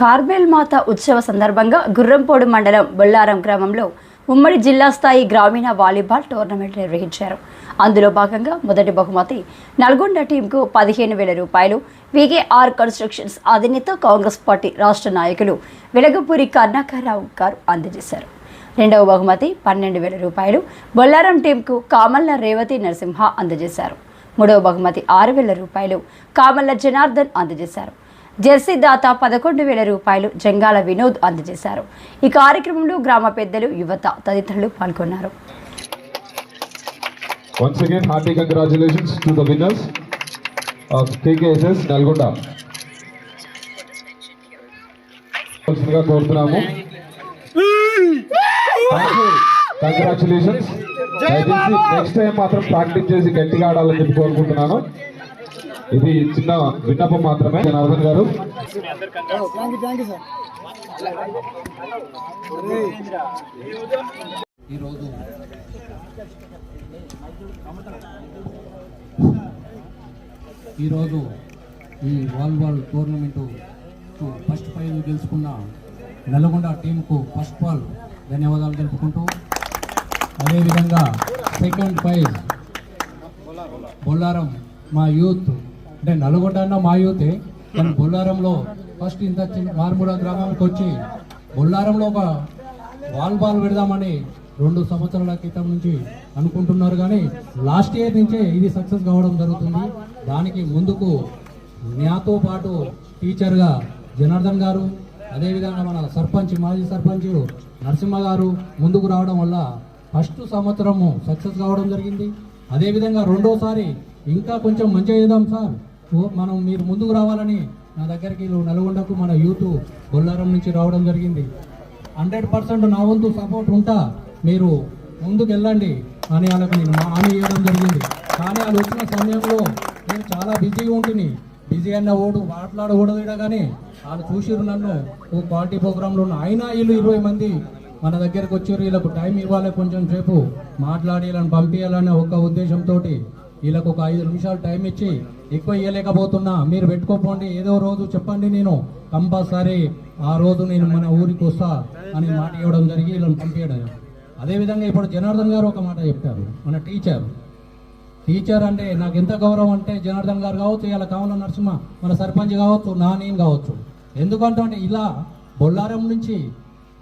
కార్బెల్ మాత ఉత్సవ సందర్భంగా గుర్రంపోడు మండలం బొల్లారం గ్రామంలో ఉమ్మడి జిల్లా స్థాయి గ్రామీణ వాలీబాల్ టోర్నమెంట్ నిర్వహించారు. అందులో భాగంగా మొదటి బహుమతి నల్గొండ టీంకు పదిహేను వేల రూపాయలు వికేఆర్ కన్స్ట్రక్షన్స్ అధినేత కాంగ్రెస్ పార్టీ రాష్ట్ర నాయకులు వెలగపూరి కర్ణాకరరావు గారు అందజేశారు. రెండవ బహుమతి పన్నెండు వేల రూపాయలు బొల్లారం టీంకు కామల్ల రేవతి నరసింహ అందజేశారు. మూడవ బహుమతి ఆరు వేల రూపాయలు కామల్ల జనార్దన్ అందజేశారు. జెర్సీ దాత పదకొండు వేల రూపాయలు జంగాల వినోద్ అందజేశారు. ఈ కార్యక్రమంలో గ్రామ పెద్దలు యువత తదితరులు పాల్గొన్నారు. Once again, hearty congratulations to the winners of KKSS Nalgonda కావాల్సిందిగా కోరుతున్నాము. కంగ్రాచులేషన్స్ నెక్స్ట్ టైం మాత్రం ప్రాక్టీస్ చేసి గట్టిగా ఆడాలని చెప్పి కోరుకుంటున్నాను. ఇది చిన్న విన్నపం మాత్రమే. జనార్దన్ గారు. ఈరోజు ఈరోజు ఈ వాలీబాల్ టోర్నమెంటు ఫస్ట్ ప్రైజ్ గెలుచుకున్న నల్గొండ టీంకు ఫస్ట్ ఆల్ ధన్యవాదాలు తెలుపుకుంటూ అదేవిధంగా సెకండ్ ప్రైజ్ బొల్లారం మా యూత్ అంటే నల్గొండ అన్న మా యూతే కానీ బొల్లారంలో ఫస్ట్ ఇంత మార్మూల మారుమూల గ్రామానికి వచ్చి బొల్లారంలో ఒక వాలీబాల్ పెడదామని రెండు సంవత్సరాల క్రితం నుంచి అనుకుంటున్నారు కానీ లాస్ట్ ఇయర్ నుంచే ఇది సక్సెస్ కావడం జరుగుతుంది. దానికి ముందుకు నాతో పాటు టీచర్గా జనార్దన్ గారు అదేవిధంగా మన సర్పంచ్ మాజీ సర్పంచ్ నరసింహ గారు ముందుకు రావడం వల్ల ఫస్ట్ సంవత్సరము సక్సెస్ కావడం జరిగింది. అదేవిధంగా రెండోసారి ఇంకా కొంచెం మంచిగా చేద్దాం సార్. మనం మీరు ముందుకు రావాలని నా దగ్గరికి వీళ్ళు నల్గొండకు మన యూత్ బొల్లారం నుంచి రావడం జరిగింది. హండ్రెడ్ పర్సెంట్ నా వంతు సపోర్ట్ ఉంటా. మీరు ముందుకు వెళ్ళండి అని వాళ్ళకి నేను మా- హామీ ఇవ్వడం జరిగింది. కానీ వాళ్ళు వచ్చిన సమయంలో నేను చాలా బిజీగా ఉంటుంది బిజీ అయిన ఓడు మాట్లాడకూడదు కానీ వాళ్ళు చూసిరు నన్ను. ఓ క్వాలిటీ ప్రోగ్రాంలో ఉన్న అయినా వీళ్ళు ఇరవై మంది మన దగ్గరకు వచ్చారు. వీళ్ళకు టైం ఇవ్వాలి కొంచెం సేపు. మాట్లాడి వీళ్ళని పంపించాలనే ఒక ఉద్దేశంతో వీళ్ళకు ఒక ఐదు నిమిషాలు టైం ఇచ్చి ఎక్కువ ఇవ్వలేకపోతున్నా మీరు పెట్టుకోపోండి. ఏదో రోజు చెప్పండి నేను. కంపల్సరీ ఆ రోజు నేను మన ఊరికి వస్తా అని మాట ఇవ్వడం జరిగి వీళ్ళని పంపించడం అదేవిధంగా ఇప్పుడు జనార్దన్ గారు ఒక మాట చెప్పారు. మన టీచర్. టీచర్ అంటే నాకు ఎంత గౌరవం అంటే జనార్దన్ గారు కావచ్చు ఇలా కావాల నరసింహ మన సర్పంచ్ కావచ్చు నా నేను కావచ్చు. ఎందుకంటే అంటే ఇలా బొల్లారం నుంచి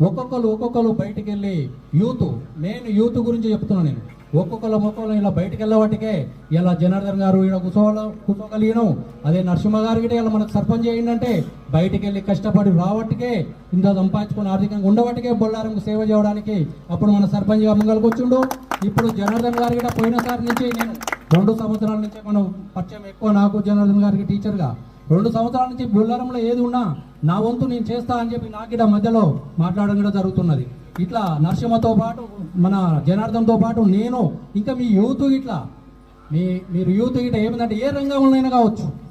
ఒక్కొక్కరు ఒక్కొక్కరు బయటికి వెళ్ళి యూత్ నేను యూత్ గురించి చెప్తున్నాను నేను. ఒక్కొక్కరు ఒక్కొక్కరు ఇలా బయటికి వెళ్ళబట్టికే ఇలా జనార్దన్ గారు ఇలా కూర్చోవాల కూర్చోగలిగిన అదే నరసింహ గారు గిట్ట ఇలా మనకు సర్పంచ్ అయ్యిందంటే బయటికి వెళ్ళి కష్టపడి రావటికే ఇంత సంపాదించుకుని ఆర్థికంగా ఉండవటికే బొల్లారంకు సేవ చేయడానికి అప్పుడు మన సర్పంచ్ ముంగలకు వచ్చిండు. ఇప్పుడు జనార్దన్ గారు గిట్ట పోయినసారి నుంచి నేను రెండు సంవత్సరాల నుంచి మనం పరిచయం ఎక్కువ నాకు జనార్దన్ గారికి టీచర్గా. రెండు సంవత్సరాల నుంచి బుల్లారంలో ఏది ఉన్నా నా వంతు నేను చేస్తా అని చెప్పి నాకు మధ్యలో మాట్లాడడం కూడా జరుగుతున్నది. ఇట్లా నరసింహతో పాటు మన జనార్దన్తో పాటు నేను ఇంకా మీ యూత్ ఇట్లా మీ మీరు యూత్ ఇట్లా ఏమిటంటే ఏ రంగంలోనైనా కావచ్చు.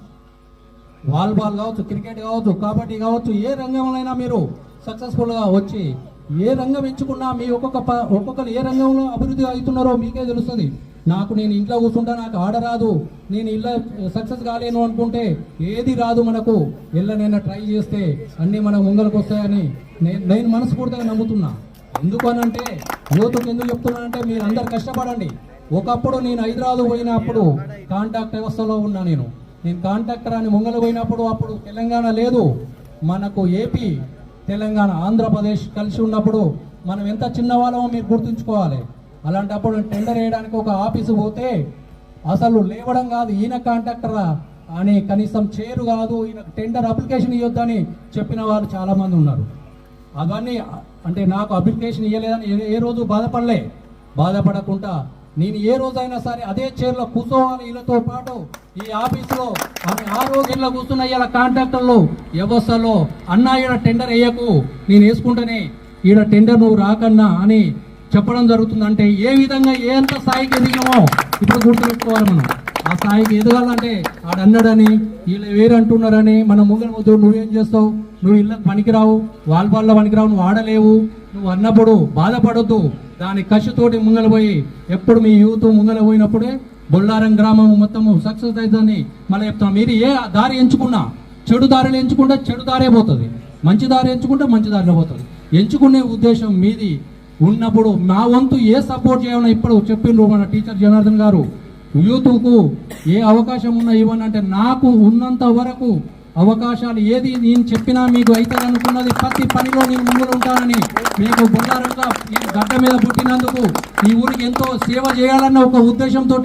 వాలీబాల్ కావచ్చు క్రికెట్ కావచ్చు కబడ్డీ కావచ్చు ఏ రంగంలోనైనా మీరు సక్సెస్ఫుల్గా వచ్చి ఏ రంగం ఎంచుకున్నా మీ ఒక్కొక్క ప- ఒక్కొక్కరు ఏ రంగంలో అభివృద్ధి అవుతున్నారో మీకే తెలుస్తుంది. నాకు నేను ఇంట్లో కూర్చుంటా నాకు ఆడ రాదు. నేను ఇలా సక్సెస్ కాలేను అనుకుంటే ఏది రాదు మనకు. ఇళ్ళనైనా ట్రై చేస్తే అన్నీ మన ముంగలకు వస్తాయని నేను నేను మనస్ఫూర్తిగా నమ్ముతున్నా. ఎందుకు అనంటే యువతకు ఎందుకు చెప్తున్నానంటే మీరు అందరు కష్టపడండి. ఒకప్పుడు నేను హైదరాబాద్ పోయినప్పుడు కాంట్రాక్ట్ వ్యవస్థలో ఉన్నా నేను. నేను కాంట్రాక్టర్ అని ముంగలు పోయినప్పుడు అప్పుడు తెలంగాణ లేదు. మనకు ఏపీ తెలంగాణ ఆంధ్రప్రదేశ్ కలిసి ఉన్నప్పుడు మనం ఎంత చిన్నవాళ్ళమో మీరు గుర్తుంచుకోవాలి. అలాంటప్పుడు టెండర్ వేయడానికి ఒక ఆఫీసు పోతే అసలు లేవడం కాదు ఈయన కాంట్రాక్టరా అని కనీసం చేరు కాదు ఈయన టెండర్ అప్లికేషన్ ఇవ్వద్దని చెప్పిన వాళ్ళు చాలామంది ఉన్నారు. అవన్నీ అంటే నాకు అప్లికేషన్ ఇవ్వలేదని ఏ- రోజు బాధపడలే. బాధపడకుండా నేను ఏ రోజైనా సరే అదే చైర్లో కూర్చోవాలి వీళ్ళతో పాటు ఈ ఆఫీసులో. ఆమె ఆ రోజు ఇలా కూర్చున్న ఇలా కాంట్రాక్టర్లు వ్యవస్థలో అన్నా ఈడ టెండర్ వేయకు నేను వేసుకుంటేనే. ఈడ టెండర్ నువ్వు రాకన్నా అని చెప్పడం జరుగుతుంది అంటే ఏ విధంగా ఏ ఎంత స్థాయికి ఎదిగామో ఇప్పుడు గుర్తుపెట్టుకోవాలి మనం. ఆ స్థాయికి ఎదగాలంటే ఆడన్నాడని వీళ్ళు వేరు అంటున్నారని మన ముంగల ముద్దు నువ్వేం చేస్తావు? నువ్వు ఇళ్ళకి పనికిరావు వాల్బాల్లో పనికిరావు నువ్వు ఆడలేవు. నువ్వు అన్నప్పుడు బాధపడద్దు. దాని కసితోటి ముంగల పోయి ఎప్పుడు మీ యూత్ ముంగల పోయినప్పుడే బొల్లారం గ్రామం మొత్తము సక్సెస్ అవుతుందని మళ్ళీ చెప్తాం మీరు ఏ దారి ఎంచుకున్నా చెడు దారిని ఎంచుకుంటే చెడు దారే పోతుంది. మంచి దారి ఎంచుకుంటే మంచి దారిలో పోతుంది. ఎంచుకునే ఉద్దేశం మీది. ఉన్నప్పుడు మా వంతు ఏ సపోర్ట్ చేయాలని ఇప్పుడు చెప్పిండ్రు మన టీచర్ జనార్దన్ గారు. యూత్కు ఏ అవకాశం ఉన్నా ఇవ్వను అంటే నాకు ఉన్నంత వరకు అవకాశాలు ఏది నేను చెప్పినా మీకు అవుతుంది అనుకున్నది ప్రతి పనిలో నేను ముందు ఉంటానని మీకు బొల్లారంగా ఈ గడ్డ మీద పుట్టినందుకు ఈ ఊరికి ఎంతో సేవ చేయాలన్న ఒక ఉద్దేశంతో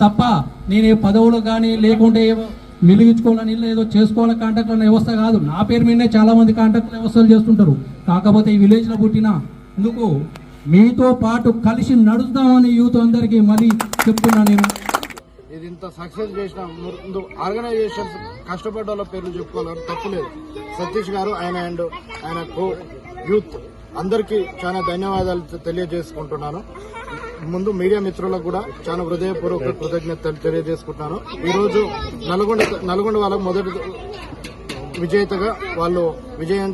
తప్ప నేను ఏ పదవులు కానీ లేకుంటే ఏవో మిలిగించుకోవాలని ఏదో చేసుకోవాలని కాంట్రాక్టర్ అనే వ్యవస్థ కాదు. నా పేరు మీదనే చాలా మంది వ్యవస్థలు చేస్తుంటారు. కాకపోతే ఈ విలేజ్లో పుట్టిన అందుకు మీతో పాటు కలిసి నడుస్తామని యూత్ అందరికీ మళ్ళీ చెప్తున్నా నేను. ఇది ఇంత సక్సెస్ చేసిన ముందు ఆర్గనైజేషన్స్ కష్టపడ్డ వాళ్ళ పేర్లు చెప్పుకోవాలని తప్పులేదు సతీష్ గారు ఆయన అండ్ ఆయన కో యూత్ అందరికీ చాలా ధన్యవాదాలు తెలియజేసుకుంటున్నాను. ముందు మీడియా మిత్రులకు కూడా చాలా హృదయపూర్వక కృతజ్ఞతలు తెలియజేసుకుంటున్నాను. ఈరోజు నల్గొండ నల్గొండ వాళ్ళకు మొదటి విజేతగా వాళ్ళు విజయం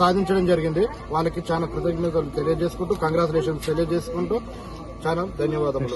సాధించడం జరిగింది. వాళ్ళకి చాలా కృతజ్ఞతలు తెలియజేసుకుంటూ కంగ్రాచులేషన్స్ తెలియజేసుకుంటూ చాలా ధన్యవాదములు.